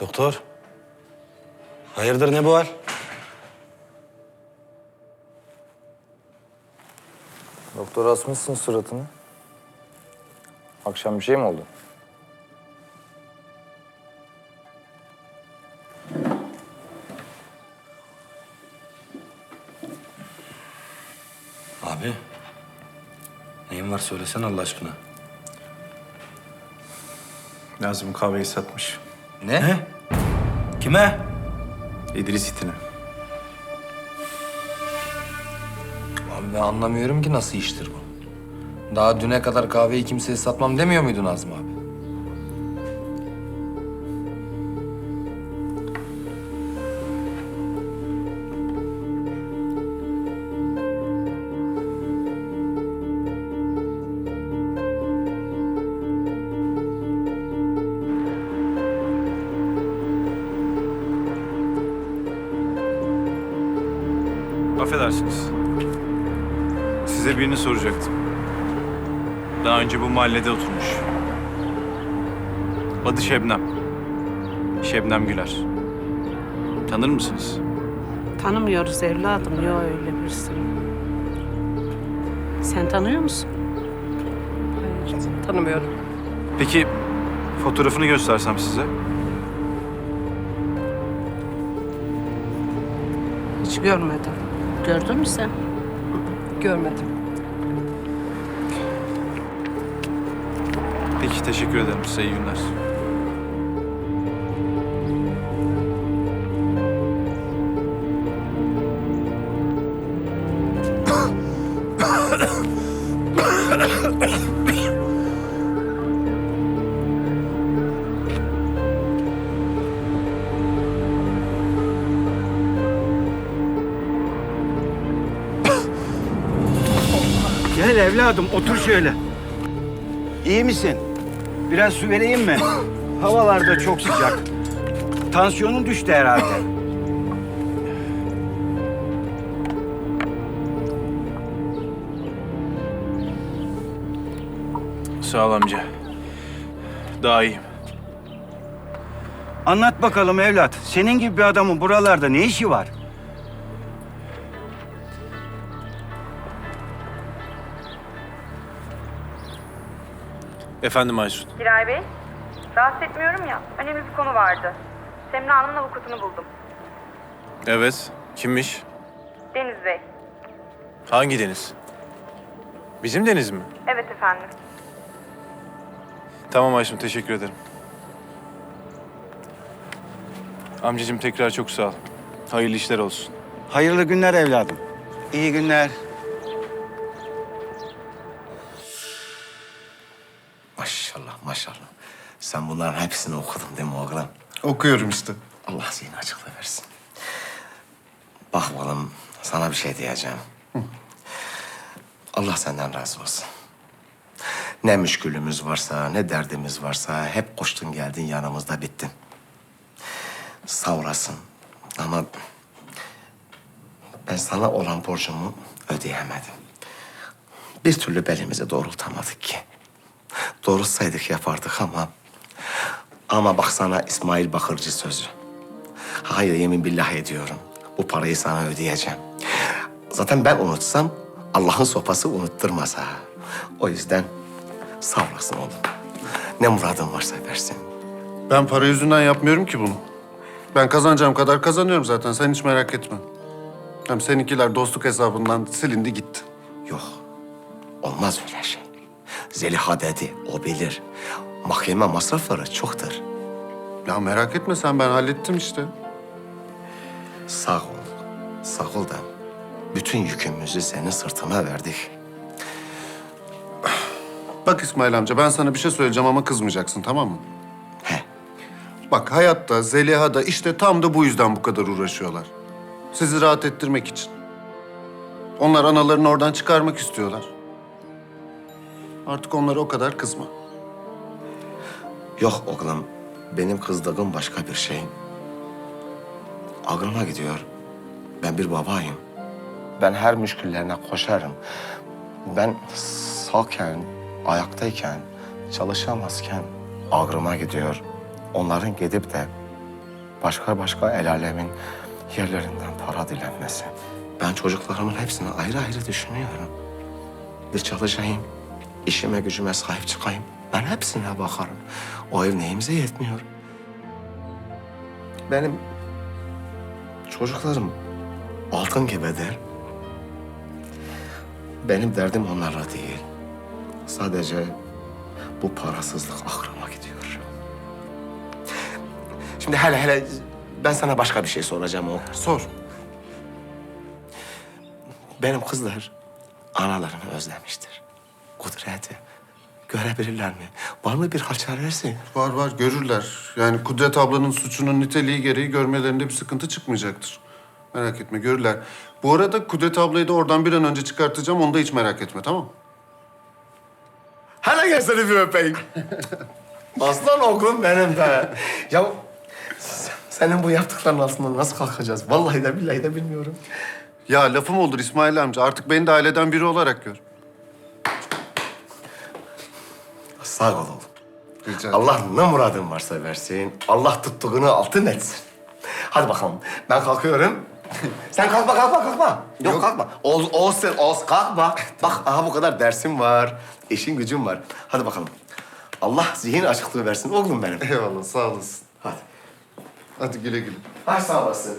Doktor. Hayırdır ne bu hal? Doktor asmışsın suratını. Akşam bir şey mi oldu? Abi. Neyin var söylesene Allah aşkına. Nazım kahveyi satmış. Ne? Kime? İdris itine. Abi ben anlamıyorum ki nasıl iştir bu. Daha düne kadar kahveyi kimseye satmam demiyor muydun Nazım abi? Affedersiniz. Size birini soracaktım. Daha önce bu mahallede oturmuş. Adı Şebnem. Şebnem Güler. Tanır mısınız? Tanımıyoruz evladım. Yok öyle birisini. Sen tanıyor musun? Hayır, tanımıyorum. Peki fotoğrafını göstersem size? Hiç görmedim. Gördün mü sen? Görmedim. Peki teşekkür ederim size iyi günler. Gel evladım otur şöyle. İyi misin? Biraz su vereyim mi? Havalar da çok sıcak. Tansiyonun düştü herhalde. Sağ ol amca. Daha iyiyim. Anlat bakalım evlat. Senin gibi bir adamın buralarda ne işi var? Efendim Aysun. Giray Bey, rahatsız etmiyorum ya. Önemli bir konu vardı. Semra Hanım'ın avukatını buldum. Evet. Kimmiş? Deniz Bey. Hangi deniz? Bizim deniz mi? Evet efendim. Tamam Aysun teşekkür ederim. Amcacığım tekrar çok sağ ol. Hayırlı işler olsun. Hayırlı günler evladım. İyi günler. Sen bunların hepsini okudun değil mi oğlum? Okuyorum işte. Allah seni açıkla versin. Bak oğlum sana bir şey diyeceğim. Allah senden razı olsun. Ne müşkülümüz varsa, ne derdimiz varsa hep koştun geldin yanımızda bittin. Sağ olasın. Ama ben sana olan borcumu ödeyemedim. Bir türlü belimizi doğrultamadık ki. Doğrultsaydık yapardık ama... Ama bak sana İsmail Bakırcı sözü. Hayır yemin billah ediyorum. Bu parayı sana ödeyeceğim. Zaten ben unutsam Allah'ın sopası unutturmaz ha. O yüzden sağ olasın oğlum. Ne muradın varsa versin. Ben para yüzünden yapmıyorum ki bunu. Ben kazanacağım kadar kazanıyorum zaten. Sen hiç merak etme. Hem seninkiler dostluk hesabından silindi gitti. Yok. Olmaz öyle şey. Zeliha dedi, o bilir. Mahkeme masrafları çoktur. Ya merak etme sen ben hallettim işte. Sağ ol. Sağ ol da bütün yükümüzü senin sırtına verdik. Bak İsmail amca ben sana bir şey söyleyeceğim ama kızmayacaksın tamam mı? He. Bak hayatta, Zeliha da işte tam da bu yüzden bu kadar uğraşıyorlar. Sizi rahat ettirmek için. Onlar analarını oradan çıkarmak istiyorlar. Artık onlara o kadar kızma. Yok oğlum, benim kızdığım başka bir şey. Aklıma gidiyor. Ben bir babayım. Ben her müşküllerine koşarım. Ben sağken, ayaktayken, çalışamazken aklıma gidiyor. Onların gidip de başka başka el alemin yerlerinden para dilenmesi. Ben çocuklarımın hepsini ayrı ayrı düşünüyorum. Bir çalışayım, işime gücüme sahip çıkayım. Ben hepsine bakarım. O ev neyimize yetmiyor. Benim çocuklarım altın gibidir. Benim derdim onlarla değil. Sadece bu parasızlık aklıma gidiyor. Şimdi hele hele ben sana başka bir şey soracağım o. Sor. Benim kızlar analarını özlemiştir. Kudreti görebilirler mi? Var mı bir hal çaresi? Var var görürler. Yani Kudret ablanın suçunun niteliği gereği görmelerinde bir sıkıntı çıkmayacaktır. Merak etme görürler. Bu arada Kudret ablayı da oradan bir an önce çıkartacağım. Onu da hiç merak etme tamam mı? Hele gel seni bir öpeyim. Aslan oğlum benim be. ya sen- senin bu yaptıkların altından nasıl kalkacağız? Vallahi de billahi de bilmiyorum. Ya lafım olur İsmail amca. Artık beni de aileden biri olarak gör. Sağ ol oğlum. Rica. Allah ne muradın varsa versin. Allah tuttuğunu altın etsin. Hadi bakalım. Ben kalkıyorum. Sen kalkma, kalkma, kalkma. Yok, kalkma. Oğuz, Oğuz sen, Oğuz kalkma. Bak, aha bu kadar dersim var. işin gücün var. Hadi bakalım. Allah zihin açıklığı versin oğlum benim. Eyvallah sağ olasın. Hadi. Hadi güle güle. Ay sağ olasın.